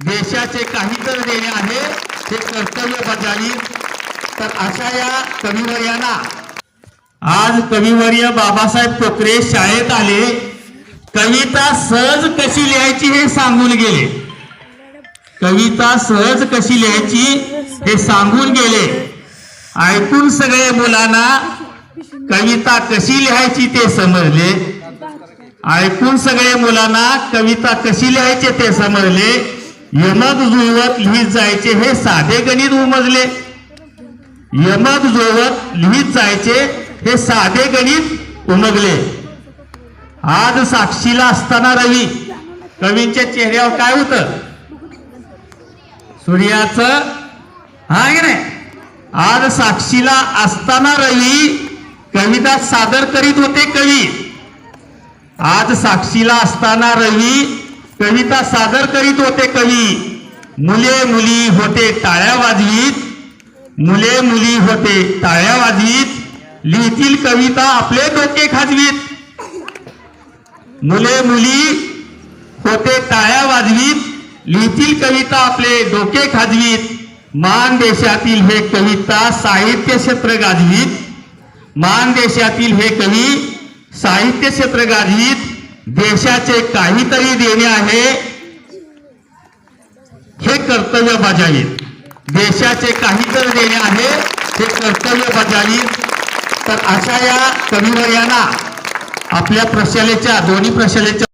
देशाचे काही तर देणे आहे ते कर्तव्य बजावी. तर अशा या कविवर्यांना आज कविवर्य बाबासाहेब कोकरे शाळेत आले. कविता सहज कशी लिहायची हे सांगून गेले. कविता सहज कशी लिहायची हे सांगून गेले. ऐकून सगळे मुलांना कविता कशी लिहायची ते समजले. ऐकून सगळे मुलांना कविता कशी लिहायचे ते समजले. यमक जुळवत लिहित जायचे हे साधे गणित उमजले. यमक जुळवत लिहित जायचे हे साधे गणित उमगले आज साक्षीला असताना रवी कवींच्या चेहऱ्यावर काय होतं? सूर्याचं हा की नाही? आज साक्षीला असताना रवी कविता सादर करीत होते कवी. आज साक्षीला असताना रवी कविता सादर करीत होते कवी. मुले मुली होते टाळ्या वाजवीत. मुले मुली होते टाळ्या वाजवीत. लिहितील कविता आपले डोके खाजवीत. मुले मुली होते टाळ्या वाजवीत. लिहितील कविता आपले डोके खाजवीत. मान देशातील हे कविता साहित्य क्षेत्र गाजवीत. मान देशातील हे कवी साहित्य क्षेत्र गाजवीत. देशाचे काहीतरी देणे आहे. हे कर्तव्य बजावीत देशाचे काहीतरी देणे आहे हे कर्तव्य बजावीत तर अशा या कविवर्यांना आपल्या प्रशालेच्या दोन्ही प्रशालेच्या